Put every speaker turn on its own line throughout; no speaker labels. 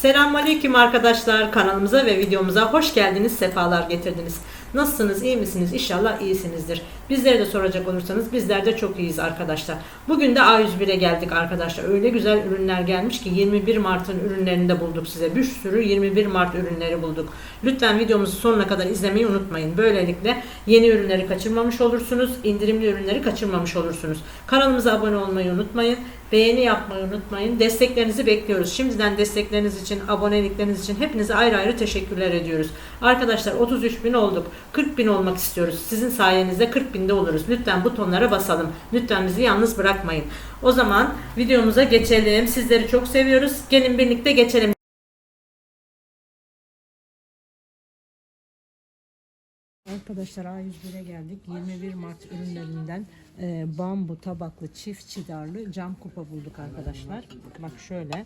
Selamünaleyküm arkadaşlar. Kanalımıza ve videomuza hoş geldiniz. Sefalar getirdiniz. Nasılsınız? iyi misiniz? İnşallah iyisinizdir. Bizleri de soracak olursanız bizler de çok iyiyiz arkadaşlar. Bugün de A101'e geldik arkadaşlar. Öyle güzel ürünler gelmiş ki 21 Mart'ın ürünlerini de bulduk size. Bir sürü 21 Mart ürünleri bulduk. Lütfen videomuzu sonuna kadar izlemeyi unutmayın. Böylelikle yeni ürünleri kaçırmamış olursunuz. indirimli ürünleri kaçırmamış olursunuz. Kanalımıza abone olmayı unutmayın. Beğeni yapmayı unutmayın. Desteklerinizi bekliyoruz. Şimdiden destekleriniz için, abonelikleriniz için hepinize ayrı ayrı teşekkürler ediyoruz. Arkadaşlar 33 bin olduk. 40 bin olmak istiyoruz. Sizin sayenizde 40 binde oluruz. Lütfen butonlara basalım. Lütfen bizi yalnız bırakmayın. O zaman videomuza geçelim. Sizleri çok seviyoruz. Gelin birlikte geçelim. Arkadaşlar A101'e geldik. 21 Mart ürünlerinden e, bambu tabaklı çift çidarlı cam kupa bulduk arkadaşlar. Bak şöyle.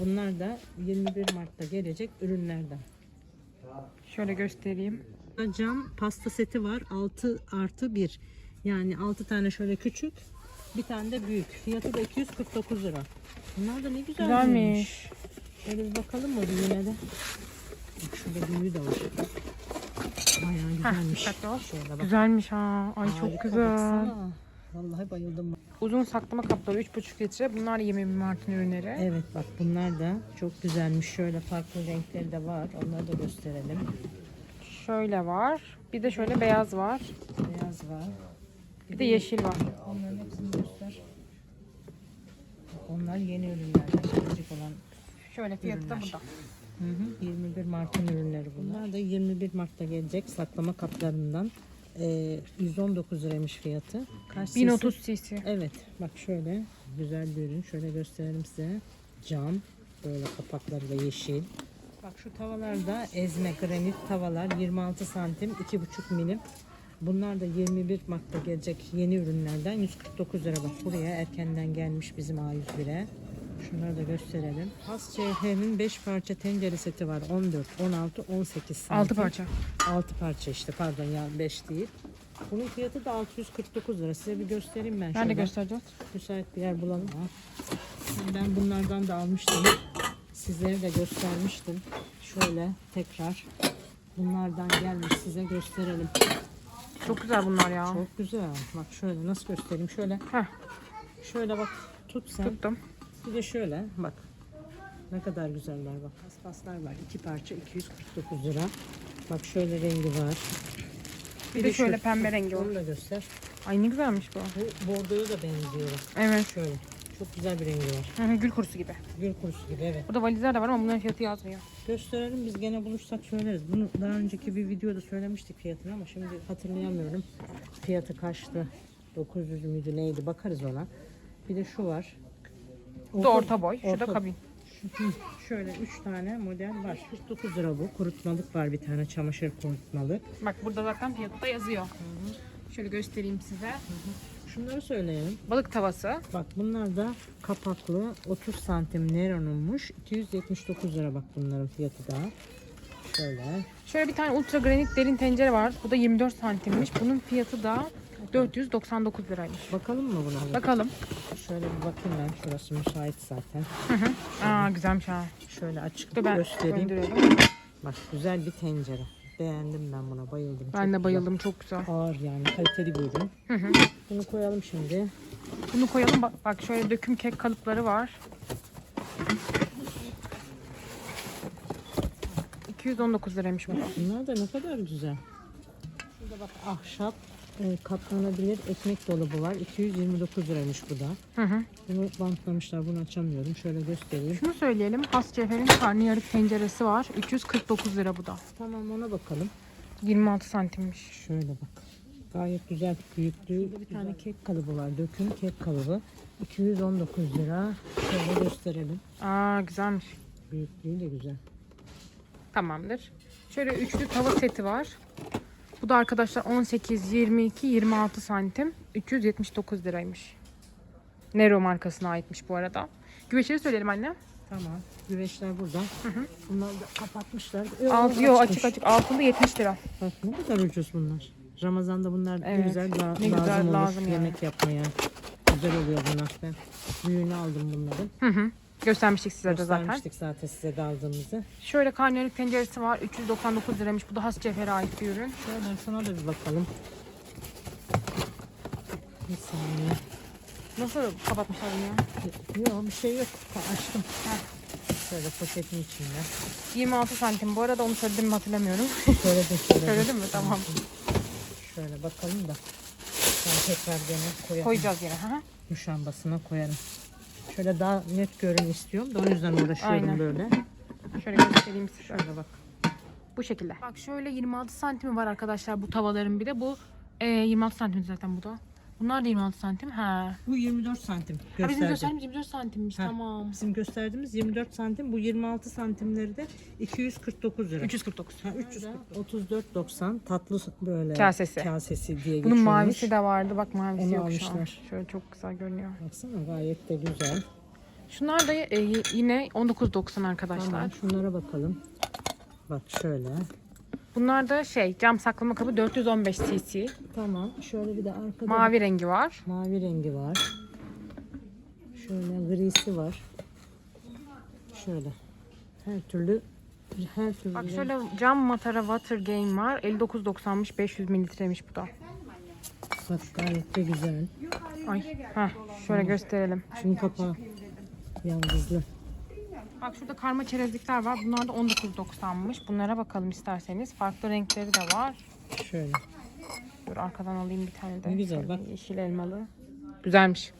Bunlar da 21 Mart'ta gelecek ürünlerden.
Şöyle göstereyim.
Cam pasta seti var. 6 artı 1. Yani 6 tane şöyle küçük. Bir tane de büyük. Fiyatı da 249 lira. Bunlar da ne güzel
Güzelmiş.
Şöyle bir bakalım mı büyüğüne de. Bak şurada büyüğü de var. Bayağı güzelmiş. Şöyle bak.
Güzelmiş ha. Ay çok
Harika,
güzel.
baksana. Vallahi bayıldım.
Uzun saklama kapları 3,5 litre. Bunlar 20 Mart'ın ürünleri.
Evet bak bunlar da çok güzelmiş. Şöyle farklı renkleri de var. Onları da gösterelim.
Şöyle var. Bir de şöyle beyaz var.
Beyaz var.
Bir de yeşil var.
Onların hepsini göster. Onlar yeni ürünlerden gelecek olan.
Şöyle fiyatı da
Ürünler.
burada.
Hı hı, 21 Mart'ın ürünleri bunlar. Bunlar da 21 Mart'ta gelecek saklama kaplarından. Ee, 119 liraymış fiyatı. Kaç cc?
1030 cc.
Evet bak şöyle güzel bir ürün. Şöyle gösterelim size. Cam. Böyle kapakları da yeşil. Şu tavalarda ezme granit tavalar 26 santim 2,5 milim. Bunlar da 21 Mart'ta gelecek yeni ürünlerden 149 lira bak buraya erkenden gelmiş bizim A101'e. Şunları da gösterelim. Has CH'nin 5 parça tencere seti var. 14, 16, 18 santim.
6 parça.
6 parça işte pardon ya 5 değil. Bunun fiyatı da 649 lira. Size bir göstereyim ben
Ben
şöyle.
de göstereceğiz.
Müsait bir yer bulalım. Ben bunlardan da almıştım. Sizlere de göstermiştim. Şöyle tekrar bunlardan gelmiş size gösterelim.
Çok güzel bunlar ya.
Çok güzel. Bak şöyle nasıl göstereyim? Şöyle
Heh,
şöyle bak tut sen.
tuttum.
Bir de şöyle bak. Ne kadar güzeller bak. Paspaslar var. iki parça 249 lira. Bak şöyle rengi var.
Bir de şöyle pembe rengi var.
Onu da göster.
Ay ne güzelmiş bu.
Bu bordoya da benziyor.
Evet.
Şöyle. Çok güzel bir rengi var.
Hı hı, Gül kurusu gibi.
Gül kurusu gibi evet.
Burada valizler de var ama bunların fiyatı yazmıyor.
Gösterelim biz gene bulursak söyleriz. Bunu daha önceki bir videoda söylemiştik fiyatını ama şimdi hatırlayamıyorum. Fiyatı kaçtı? 900 müydü neydi bakarız ona. Bir de şu var.
Bu da orta boy. Şu da
orta-
kabin.
Hı, Şöyle 3 tane model var. 49 lira bu. Kurutmalık var bir tane çamaşır kurutmalık.
Bak burada zaten fiyatı da yazıyor. Şöyle göstereyim size.
Şunları söyleyelim.
Balık tavası.
Bak bunlar da kapaklı 30 santim Neron'unmuş. 279 lira bak bunların fiyatı da. Şöyle.
Şöyle bir tane ultra granit derin tencere var. Bu da 24 santimmiş. Bunun fiyatı da 499 liraymış.
Bakalım mı buna?
Bakalım.
Şöyle bir bakayım ben. Şurası müsait zaten.
Aa güzelmiş ha.
Şöyle açık
Dur ben
göstereyim. Bak güzel bir tencere. Beğendim ben buna. Bayıldım.
Ben
Çok
de bayıldım çok güzel.
güzel. Ağır yani. Kaliteli bir ürün. Bunu koyalım şimdi.
Bunu koyalım. Bak, bak şöyle döküm kek kalıpları var. 219 liraymış bu.
Bunlar da ne kadar güzel. Şurada bak ahşap e, katlanabilir ekmek dolabı var. 229 liraymış bu da.
Hı hı.
Bunu bantlamışlar. Bunu açamıyorum. Şöyle göstereyim.
Şunu söyleyelim. Has Cevher'in karnıyarık tenceresi var. 349 lira bu da.
Tamam ona bakalım.
26 santimmiş.
Şöyle bak. Gayet güzel büyüklüğü. Burada bir tane kek kalıbı var. Döküm kek kalıbı. 219 lira. Şöyle gösterelim.
Aa güzelmiş.
Büyüklüğü de güzel.
Tamamdır. Şöyle üçlü tava seti var. Bu da arkadaşlar 18, 22, 26 santim. 379 liraymış. Nero markasına aitmiş bu arada. Güveçleri söyleyelim anne.
Tamam. Güveçler burada. Bunları da kapatmışlar.
Alt, yo, açık açık. Altında 70 lira.
Bak ne kadar ucuz bunlar. Ramazan'da bunlar ne
Evet,
güzel la-
ne güzel
lazım olur
lazım yani.
yemek yapmaya. Güzel oluyor bunlar. Ben büyüğünü aldım bunların.
Hı hı. Göstermiştik size de zaten.
Göstermiştik zaten size de aldığımızı.
Şöyle karnıyarık tenceresi var. 399 liraymış. Bu da has cevhere ait bir ürün.
Şöyle sana da bir bakalım. Bir saniye.
Nasıl kapatmışlar bunu ya?
Yok bir şey yok. Ha, Açtım.
Heh.
Şöyle poşetin içinde.
26 santim. Bu arada onu söyledim mi hatırlamıyorum.
Söyledim söyledim.
Söyledim mi? Tamam.
Şöyle bakalım da. Ben tekrar gene koyarım.
Koyacağız yine. Hı.
Muşambasına koyarım. Şöyle daha net görün istiyorum da o yüzden uğraşıyorum
Aynen.
böyle.
Şöyle göstereyim size.
Şöyle bak.
Bu şekilde. Bak şöyle 26 santimi var arkadaşlar bu tavaların bir de. Bu e, 26 santim zaten bu da. Bunlar da 26 santim. Ha.
Bu 24 santim
ha bizim gösterdiğimiz 24 santimmiş.
Ha.
Tamam.
Bizim gösterdiğimiz 24 santim. Bu 26 santimleri de 249 lira.
349.
Ha, 334.90 tatlı böyle
Kasesi.
kasesi diye
Bunun
geçiyormuş.
mavisi de vardı. Bak mavisi
Onu
yok şu an.
almışlar.
Şöyle çok güzel görünüyor.
Baksana gayet de güzel.
Şunlar da e, yine 19.90 arkadaşlar.
Tamam şunlara bakalım. Bak şöyle.
Bunlar da şey cam saklama kabı 415 cc.
Tamam. Şöyle bir de arkada
Mavi rengi var.
mavi rengi var. Şöyle grisi var. Şöyle. Her türlü her türlü
Bak şöyle cam matara water game var. 59.90'mış 500 mililitremiş bu da.
bak gayet de güzel.
Ay. Heh, şöyle gösterelim.
Şunun kapağı yaldızlı.
Bak şurada karma çerezlikler var. Bunlar da 19.90'mış. Bunlara bakalım isterseniz. Farklı renkleri de var.
Şöyle.
Dur arkadan alayım bir tane de.
Ne güzel, bak.
Yeşil elmalı. Güzelmiş.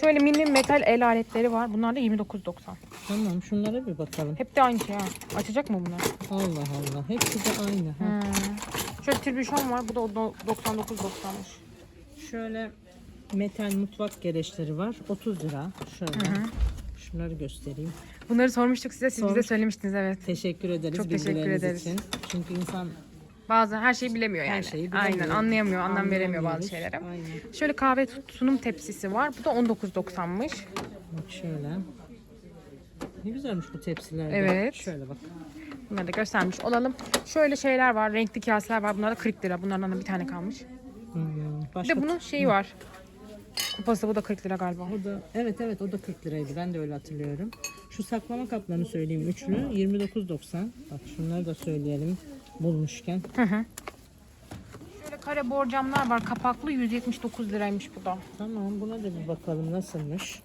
Şöyle mini metal el aletleri var. Bunlar da 29.90.
Tamam şunlara bir bakalım.
Hep de aynı şey ha. Açacak mı bunlar?
Allah Allah. Hepsi de aynı. Ha.
Hmm. Şöyle tribüşon var. Bu da o- 99.90'mış.
Şöyle metal mutfak gereçleri var. 30 lira. Şöyle. Şunları göstereyim.
Bunları sormuştuk size. Siz bize
Sormuş.
söylemiştiniz evet.
Teşekkür ederiz
Çok teşekkür ederiz.
için. Çünkü insan
Bazen her şeyi bilemiyor yani.
her şeyi bilemiyor.
Aynen anlayamıyor, anlam veremiyor bazı şeylere.
Aynen.
Şöyle kahve sunum tepsisi var. Bu da 19.90'mış.
Bak şöyle. Ne güzelmiş bu tepsiler.
Evet.
Şöyle bak.
Bunları da göstermiş olalım. Şöyle şeyler var. Renkli kaseler var. Bunlar da 40 lira. Bunlardan da bir tane kalmış.
Hmm,
Bir
başka
de bunun şeyi var. Kupası bu da 40 lira galiba.
o da evet evet o da 40 liraydı. Ben de öyle hatırlıyorum. Şu saklama kaplarını söyleyeyim üçlü 29.90. Bak şunları da söyleyelim bulmuşken.
Hı hı. Şöyle kare borcamlar var. Kapaklı 179 liraymış bu da.
Tamam buna da bir bakalım nasılmış.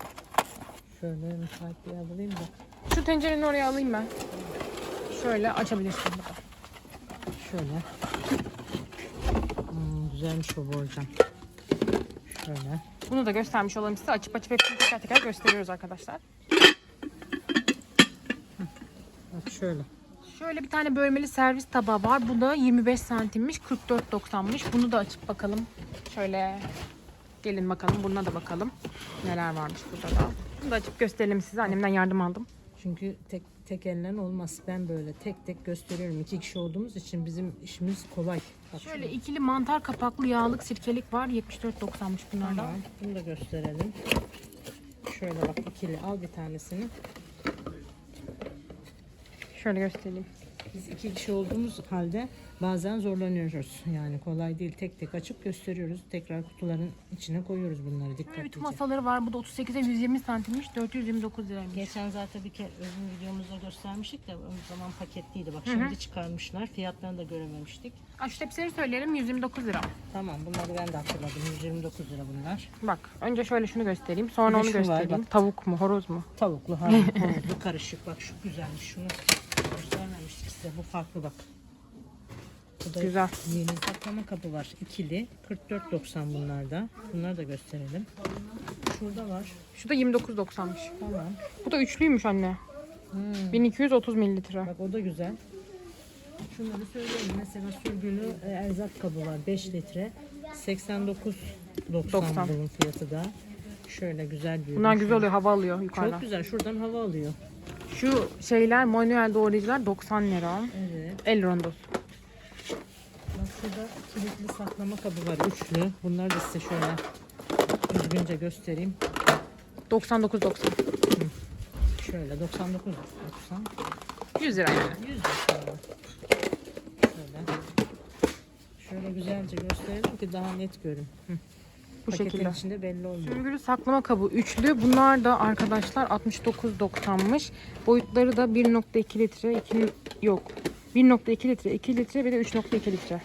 Şöyle müsait bir yer bulayım da.
Şu tencerenin oraya alayım ben. Şöyle açabilirsin burada.
Şöyle. Hmm, güzelmiş o borcam. Şöyle.
Bunu da göstermiş olalım size. Açıp açıp hepsini teker teker gösteriyoruz arkadaşlar.
Bak şöyle.
Şöyle bir tane bölmeli servis tabağı var. Bu da 25 santimmiş. 44.90'mış. Bunu da açıp bakalım. Şöyle gelin bakalım. Buna da bakalım. Neler varmış burada da. Bunu da açıp gösterelim size. Annemden yardım aldım.
Çünkü tek tek elle olmaz. Ben böyle tek tek gösteriyorum. İki kişi olduğumuz için bizim işimiz kolay. Bak
Şöyle ikili mantar kapaklı yağlık sirkelik var. 74.90'mış bunlar da.
Tamam. Bunu da gösterelim. Şöyle bak ikili al bir tanesini.
Şöyle göstereyim.
Biz iki kişi olduğumuz halde bazen zorlanıyoruz. Yani kolay değil. Tek tek açıp gösteriyoruz. Tekrar kutuların içine koyuyoruz bunları dikkatlice.
ütü masaları var. Bu da 38'e 120 santimmiş. 429 liraymış.
Geçen zaten bir kere özün videomuzda göstermiştik de o zaman paketliydi. Bak şimdi çıkarmışlar. Fiyatlarını da görememiştik.
Aa, şu tepsileri söyleyelim 129 lira.
Tamam bunları ben de hatırladım. 129 lira bunlar.
Bak önce şöyle şunu göstereyim. Sonra
Bir de
onu
şu var,
göstereyim.
bak.
Tavuk mu horoz mu?
Tavuklu, ha, havuzlu karışık. Bak şu güzelmiş. Şunu size. Bu farklı bak. Bu da
Güzel.
Yeni saklama kapı var. İkili. 44.90 bunlarda. Bunları da gösterelim. Şurada var.
Şu da 29.90'mış.
Tamam.
Bu da üçlüymüş anne.
Hmm.
1230 mililitre.
Bak o da güzel. Şunları söyleyeyim. Mesela sürgülü e, erzak kabı var. 5 litre. 89.90
90.
bunun fiyatı da. Şöyle güzel bir
Bunlar güzel oluyor. Hava alıyor
Çok
yukarıdan.
güzel. Şuradan hava alıyor.
Şu şeyler manuel doğrayıcılar 90 lira.
Evet.
El rondosu.
Bak şurada kilitli saklama kabı var. Üçlü. Bunları da size şöyle düzgünce göstereyim.
99.90.
Şöyle 99 90
100 lira yani.
100 lira. Şöyle. Şöyle güzelce gösterelim ki daha net görün. Hı.
Bu
Paketin
şekilde.
içinde belli olmuyor.
Süngülü saklama kabı üçlü. Bunlar da arkadaşlar 69.90'mış. Boyutları da 1.2 litre, 2 yok. 1.2 litre, 2 litre ve de 3.2 litre.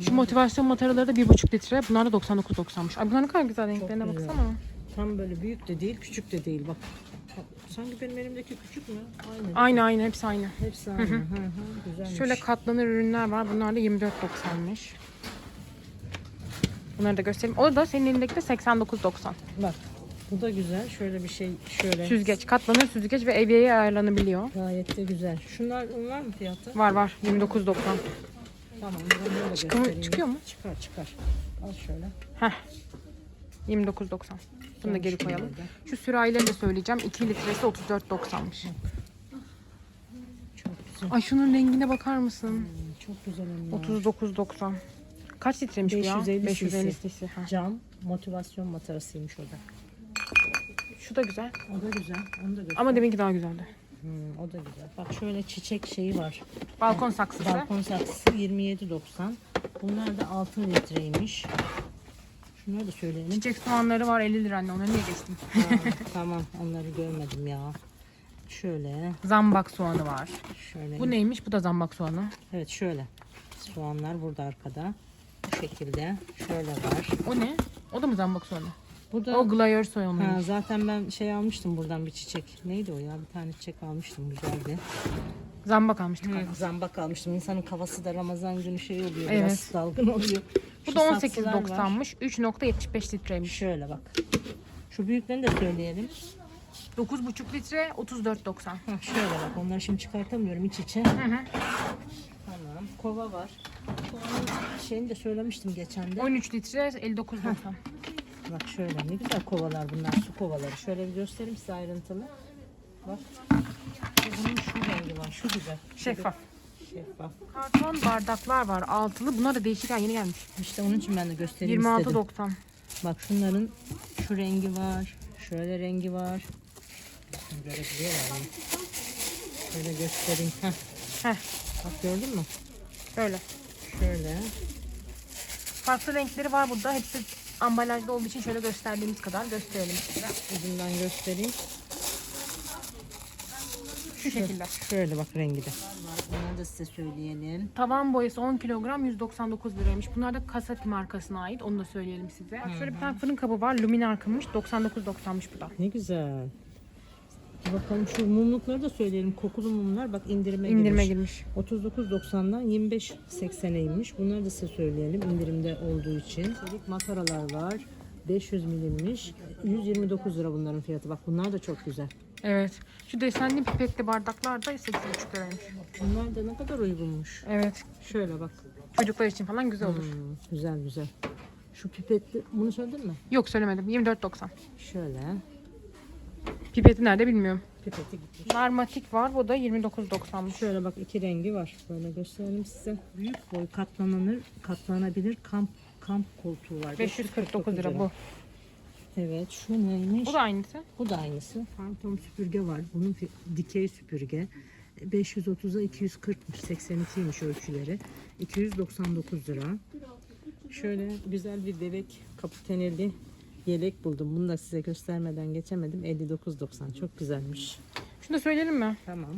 Şu motivasyon mataraları da 1.5 litre. Bunlar da 99.90'mış. Ay bunlar ne kadar güzel renklerine
güzel.
baksana.
Tam böyle büyük de değil, küçük de değil. Bak. Sanki benim elimdeki küçük mü? Aynı.
Aynı aynı hepsi aynı.
Hepsi aynı. Hı hı. Güzelmiş.
Şöyle katlanır ürünler var. Bunlar da 24.90'mış. Bunları da göstereyim. O da senin elindeki de 89.90.
Bak. Bu da güzel. Şöyle bir şey şöyle.
Süzgeç, katlanır süzgeç ve evyeye ayarlanabiliyor.
Gayet de güzel. Şunlar var mı fiyatı?
Var var 29.90.
Tamam.
Çıkıyor çıkıyor mu?
Çıkar çıkar. Al şöyle.
Heh. 29.90. Bunu da geri koyalım. Şu sürahileri de söyleyeceğim. 2 litresi 34.90'mış.
Çok güzel.
Ay şunun rengine bakar mısın?
Hmm, Çok güzel onlar.
39.90. Kaç litreymiş bu ya?
550
550
cc.
cc. ha.
Cam motivasyon matarasıymış o da.
Şu da güzel.
O da güzel. Onu da göster.
Ama deminki daha güzeldi.
Hmm, o da güzel. Bak şöyle çiçek şeyi var.
Balkon saksısı.
Balkon saksısı 27.90. Bunlar da 6 litreymiş. Şunları da söyleyelim.
Çiçek soğanları var 50 lira anne. Onları niye geçtin?
Ha, tamam onları görmedim ya. Şöyle,
Zambak soğanı var.
şöyle.
Bu neymiş? Bu da zambak soğanı.
Evet şöyle. Soğanlar burada arkada. Bu şekilde. Şöyle var.
O ne? O da mı zambak soğanı?
Burada
O glayer
ha,
soğanıymış.
zaten ben şey almıştım buradan bir çiçek. Neydi o ya? Bir tane çiçek almıştım güzeldi.
Zambak almıştık. Galiba.
zambak almıştım. İnsanın kafası da Ramazan günü şey oluyor.
Evet.
Biraz dalgın oluyor.
Bu
Şu
da
saksılar var.
18.90'mış. 3.75 litreymiş.
Şöyle bak. Şu büyüklerini de söyleyelim.
9.5 litre 34.90.
Hah, şöyle bak. Onları şimdi çıkartamıyorum iç içe.
Hı hı.
Tamam. Kova var. Şeyini de söylemiştim geçen de.
13 litre 59.90.
Bak şöyle ne güzel kovalar bunlar. Su kovaları. Şöyle bir göstereyim size ayrıntılı. Bak. Bunun şu rengi var. Şu güzel.
Şeffaf.
Şeffaf.
Karton bardaklar var altılı. Bunlar da değişik ha yeni gelmiş.
İşte onun için ben de göstereyim istedim.
26.90.
Bak şunların şu rengi var. Şöyle rengi var. Şimdi Görebiliyorlar mı? Şöyle göstereyim. Heh.
Heh
Bak gördün mü?
böyle.
Şöyle.
Farklı renkleri var burada. Hepsi ambalajda olduğu için şöyle gösterdiğimiz kadar gösterelim size.
Ucundan göstereyim.
Şu şekilde.
Şöyle bak rengi de. Bunları da size söyleyelim.
Tavan boyası 10 kilogram 199 liraymış. Bunlar da Kasati markasına ait. Onu da söyleyelim size. Bak Şöyle bir tane fırın kabı var. Luminark'ınmış. 99.90'mış bu da.
Ne güzel. Bakalım şu mumlukları da söyleyelim. Kokulu mumlar bak indirime,
İndirime
girmiş.
girmiş.
39.90'dan 25.80'e inmiş. Bunları da size söyleyelim indirimde olduğu için. Çelik mataralar var. 500 milimmiş. 129 lira bunların fiyatı. Bak bunlar da çok güzel.
Evet. Şu desenli pipetli bardaklar da 8,5 liraymış.
Bunlar da ne kadar uygunmuş.
Evet.
Şöyle bak.
Çocuklar için falan güzel olur.
Hmm, güzel güzel. Şu pipetli bunu söyledin mi?
Yok söylemedim. 24.90.
Şöyle.
Pipeti nerede bilmiyorum.
Pipeti gitmiş.
Narmatik var. Bu da 29.90'mış.
Şöyle bak iki rengi var. Böyle gösterelim size. Büyük boy katlanılır, katlanabilir kamp kamp koltuğu var.
549 lira bu.
Evet şu neymiş?
Bu da aynısı.
Bu da aynısı. Phantom süpürge var. Bunun dikey süpürge. 530'a 240'mış. 82'ymiş ölçüleri. 299 lira. Şöyle güzel bir bebek kaputeneli yelek buldum. Bunu da size göstermeden geçemedim. 59.90. Çok güzelmiş.
Şunu da söyleyelim mi?
Tamam.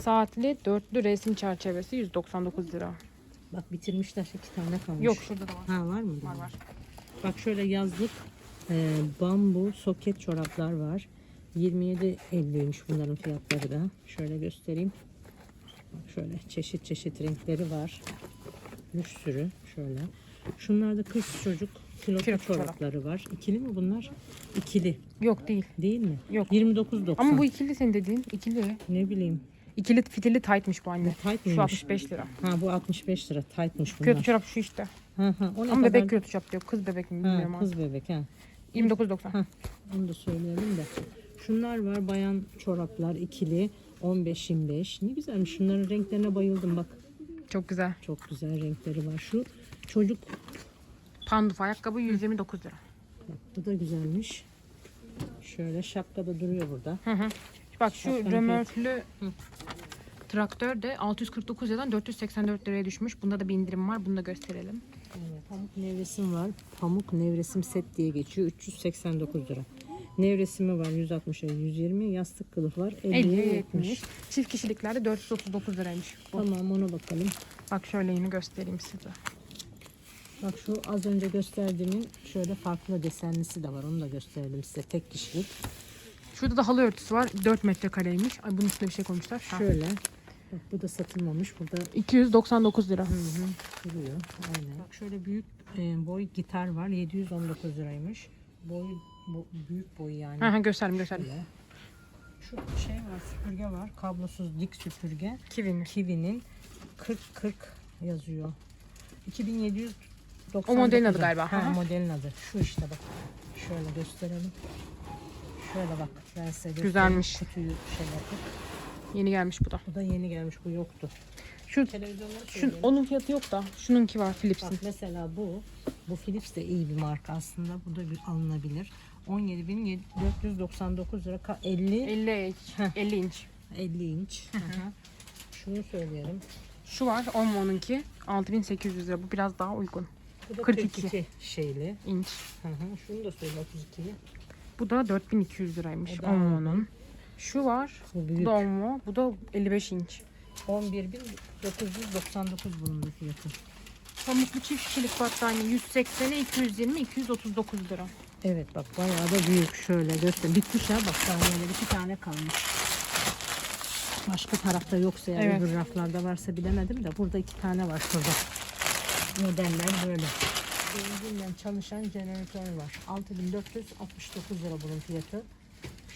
Saatli dörtlü resim çerçevesi 199 lira.
Bak bitirmişler. iki tane kalmış.
Yok şurada da var.
Ha var mı?
Var var.
Bak şöyle yazlık e, bambu soket çoraplar var. 27.50'ymiş bunların fiyatları da. Şöyle göstereyim. Bak şöyle çeşit çeşit renkleri var. Bir sürü şöyle. Şunlarda kız çocuk kilotlu
Kilotlu çorap.
çorapları var. İkili mi bunlar? İkili
Yok değil.
değil mi?
Yok.
29.90.
Ama bu ikili senin dediğin. ikili.
ne bileyim.
İkili fitilli tight'mış bu anne.
Bu tight
Şu
mıymış?
65 lira.
Ha bu 65 lira. Tight'mış bunlar.
Külotlu çorap şu işte.
Ha, ha, o ne
Ama
kadar?
bebek külotlu çorap diyor. Kız bebek mi bilmiyorum
ha,
artık.
kız bebek ha.
29.90.
Hah, onu da söyleyelim de. Şunlar var bayan çoraplar ikili 15-25. Ne güzelmiş. Şunların renklerine bayıldım bak.
Çok güzel.
Çok güzel renkleri var. Şu çocuk
Panduf ayakkabı 129 lira.
bak, bu da güzelmiş. Şöyle şapkada duruyor burada.
Hı hı. Bak şu
Şapkanın
römorklu traktör de 649 liradan 484 liraya düşmüş. Bunda da bir indirim var. Bunu da gösterelim.
Evet, pamuk nevresim var. Pamuk nevresim set diye geçiyor. 389 lira. Nevresimi var 160'a 120. Yastık kılıf var 50'ye
50'ye
70.
70. Çift kişiliklerde 439 liraymış. Bu.
Tamam ona bakalım.
Bak şöyle yine göstereyim size.
Bak şu az önce gösterdiğimin şöyle farklı desenlisi de var. Onu da gösterelim size. Tek kişilik.
Şurada da halı örtüsü var. 4 metrekareymiş. Ay bunun üstüne bir şey koymuşlar. Ha.
Şöyle. Bak bu da satılmamış. Burada
299 lira.
duruyor. Aynen. Bak şöyle büyük e, boy gitar var. 719 liraymış. Boy bu, büyük boy yani.
Ha, ha, gösterdim gösterdim.
Şöyle. Şu şey var, süpürge var. Kablosuz dik süpürge.
Kiwi'nin.
Kiwi'nin 40-40 yazıyor. 2790
O modelin adı galiba.
Ha,
hı.
modelin adı. Şu işte bak. Şöyle gösterelim. Şöyle bak. Ben size göstereyim.
Güzelmiş.
Kutuyu şey yapıp.
Yeni gelmiş bu da.
Bu da yeni gelmiş. Bu yoktu.
Şu,
Televizyonları
şu onun fiyatı yok da. Şununki var Philips'in.
Bak mesela bu. Bu Philips de iyi bir marka aslında. Bu da bir alınabilir. 17.499 lira. Ka- 50
50 inç. 50 inç.
50 inç. Hı hı. Şunu söyleyelim.
Şu var Omo'nunki 6800 lira. Bu biraz daha uygun.
Bu da
42.
42 şeyli.
İnç.
Hı hı. Şunu da söyle 32'yi.
Bu da 4200 liraymış
O da
Omo'nun. Şu var.
Bu
Bu
büyük.
da Omo. Bu da 55 inç.
11.999 bunun da fiyatı.
Pamuklu çift kişilik battaniye 180'e 220 239 lira.
Evet bak bayağı da büyük şöyle göster. Bitmiş ha bak saniyeler iki tane kalmış. Başka tarafta yoksa yani
Evet.
öbür raflarda varsa bilemedim de burada iki tane var şurada. Modeller böyle. Benzinle çalışan jeneratör var. 6469 lira bunun fiyatı.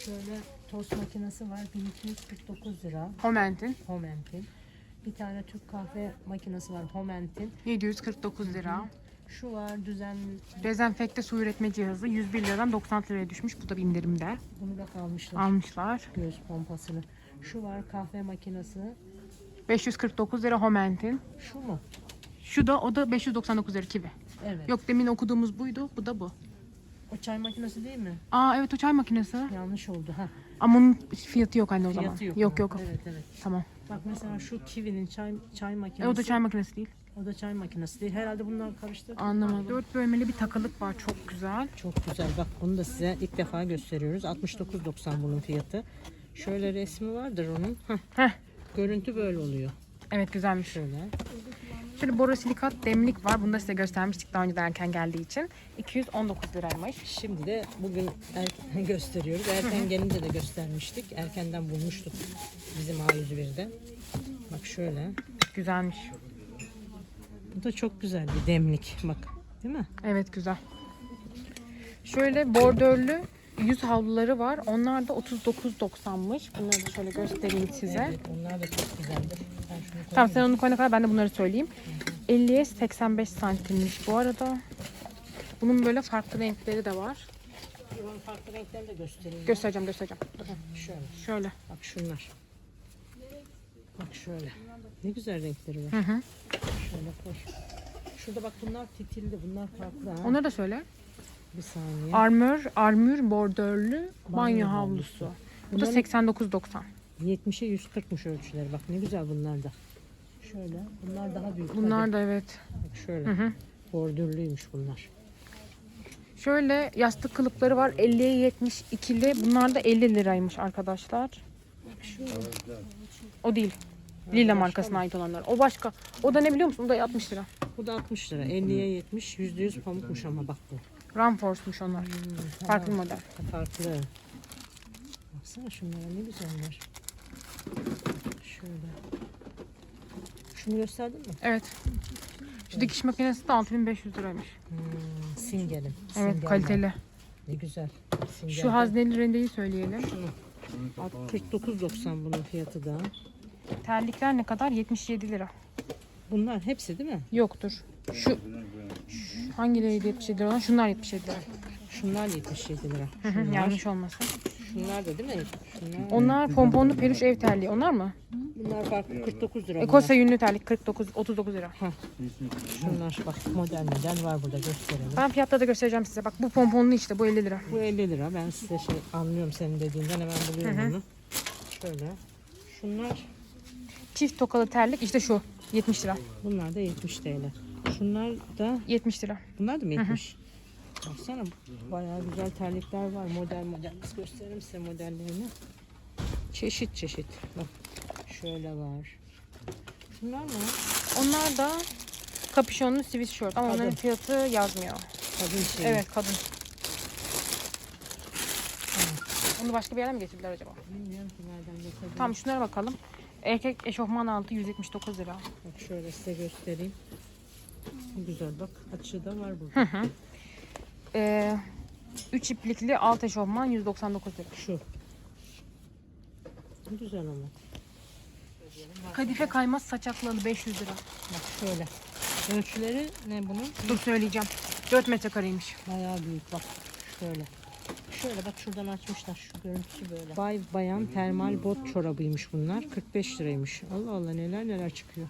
Şöyle tost makinesi var 1249 lira.
Homent'in
Homentin. Bir tane Türk kahve makinesi var Homentin.
749 lira.
Şu var düzenli.
Dezenfekte su üretme cihazı 101 liradan 96 liraya düşmüş. Bu da bir indirimde.
Bunu da kalmışlar.
Almışlar.
Göz pompasını. Şu var kahve makinesi.
549 lira Homent'in.
Şu mu?
Şu da o da 599 lira kivi.
Evet.
Yok demin okuduğumuz buydu. Bu da bu.
O çay makinesi değil mi?
Aa evet o çay makinesi.
Yanlış oldu. Ha.
Ama onun fiyatı yok anne o
Fiyatı
zaman.
yok.
Yok
mu?
yok.
Evet evet.
Tamam.
Bak mesela şu Kiwi'nin çay çay makinesi.
E, o da çay makinesi değil.
O da çay makinesi değil. Herhalde bunlar karıştı.
Anlamadım. Dört bölmeli bir takılık var. Çok güzel.
Çok güzel. Bak bunu da size ilk defa gösteriyoruz. 69.90 bunun fiyatı. Şöyle resmi vardır onun. Hah.
Heh.
Görüntü böyle oluyor.
Evet güzelmiş.
Şöyle.
Şöyle borosilikat demlik var. Bunu da size göstermiştik daha önceden erken geldiği için. 219 liraymış.
Şimdi de bugün erken gösteriyoruz. Erken gelince de göstermiştik. Erkenden bulmuştuk bizim A101'de. Bak şöyle.
Güzelmiş.
Bu da çok güzel bir demlik. Bak. Değil mi?
Evet güzel. Şöyle bordörlü yüz havluları var. Onlar da 39.90'mış. Bunları da şöyle göstereyim size.
Evet, onlar da çok güzeldi. Ben şunu koyayım.
Tamam sen onu koyana kadar ben de bunları söyleyeyim. 50'ye 85 santimmiş bu arada. Bunun böyle farklı renkleri de var.
Bunun farklı renklerini de göstereyim.
Göstereceğim göstereceğim.
Heh, şöyle.
Şöyle.
Bak şunlar. Bak şöyle. Ne güzel renkleri var.
Hı hı.
Şöyle koy. Şurada bak bunlar titildi. Bunlar farklı ha.
Onları da söyle.
Bir saniye.
Armör, armür bordörlü banyo,
Banyo
havlusu.
havlusu.
Bu da
Bunların-
89.90.
70'e 140'mış ölçüleri. Bak ne güzel bunlar da. Şöyle. Bunlar daha büyük.
Bunlar da evet.
Bak şöyle.
Hı hı.
Bordürlüymüş bunlar.
Şöyle yastık kılıfları var 50'ye 72'li. Bunlar da 50 liraymış arkadaşlar. O değil. Lila markasına ait olanlar. O başka. O da ne biliyor musun? O da 60 lira.
Bu da 60 lira. 50'ye 70. %100 pamukmuş ama bak bu.
Ramforce'muş onlar. Farklı model.
Farklı. Baksana şunlara ne güzeller. Şöyle. Şunu gösterdin mi?
Evet. Şu dikiş makinesi de 6500 liraymış.
Hmm, simgelim.
Evet
Simgeller.
kaliteli.
Ne güzel.
Şu
Simgeller.
hazneli rendeyi söyleyelim.
Şunu. Alt- 49.90 bunun fiyatı da.
Terlikler ne kadar? 77 lira.
Bunlar hepsi değil mi?
Yoktur. Şu, hangileri 77 lira olan? Şunlar 77 lira.
Şunlar 77 lira.
Hı hı,
Şunlar,
Yanlış olmasın.
şunlar da değil mi? Şunlar,
Onlar pomponlu peluş ev terliği. Onlar mı?
bunlar farklı 49 lira.
Ekosa yünlü terlik 49 39 lira.
bunlar. Şunlar bak model model var burada gösterelim.
Ben fiyatları da göstereceğim size. Bak bu pomponlu işte bu 50 lira.
Bu 50 lira. Ben size şey anlıyorum senin dediğinden hemen buluyorum
Hı hı.
onu. Şöyle. Şunlar
çift tokalı terlik işte şu 70 lira.
Bunlar da 70 TL. Şunlar da
70 lira.
bunlar da mı 70? Baksana bayağı güzel terlikler var. Model model. Biz gösteririm size modellerini. Çeşit çeşit. Bak şöyle var. Şunlar ne?
Onlar da kapüşonlu sweatshirt ama onların
Kadın.
fiyatı yazmıyor.
Kadın şeyi.
Evet kadın. Onu başka bir yerden mi getirdiler acaba?
Bilmiyorum ki nereden getirdim.
Tamam şunlara bakalım. Erkek eşofman altı 179 lira.
Bak şöyle size göstereyim. Güzel bak. Açığı da var burada.
Ee, 3 iplikli alt eşofman 199 lira.
Şu. Güzel ama.
Kadife kaymaz saçaklı 500 lira.
Bak şöyle. Ölçüleri ne bunun?
Dur söyleyeceğim. 4 metrekareymiş.
Bayağı büyük bak. Şöyle. Şöyle bak şuradan açmışlar. Şu görüntüsü böyle. Bay bayan termal bot çorabıymış bunlar. 45 liraymış. Allah Allah neler neler çıkıyor.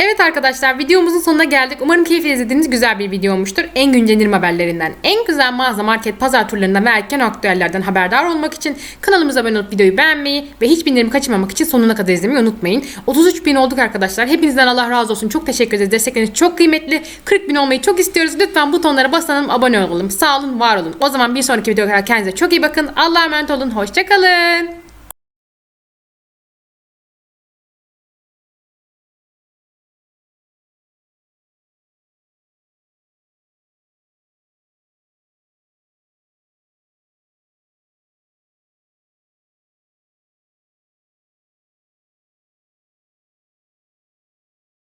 Evet arkadaşlar videomuzun sonuna geldik. Umarım keyifle izlediğiniz güzel bir video olmuştur. En güncel indirim haberlerinden, en güzel mağaza, market, pazar turlarından ve erken aktüellerden haberdar olmak için kanalımıza abone olup videoyu beğenmeyi ve hiçbir indirimi kaçırmamak için sonuna kadar izlemeyi unutmayın. 33 bin olduk arkadaşlar. Hepinizden Allah razı olsun. Çok teşekkür ederiz. Destekleriniz çok kıymetli. 40 bin olmayı çok istiyoruz. Lütfen butonlara basalım, abone olalım. Sağ olun, var olun. O zaman bir sonraki videoya kadar kendinize çok iyi bakın. Allah'a emanet olun. Hoşçakalın.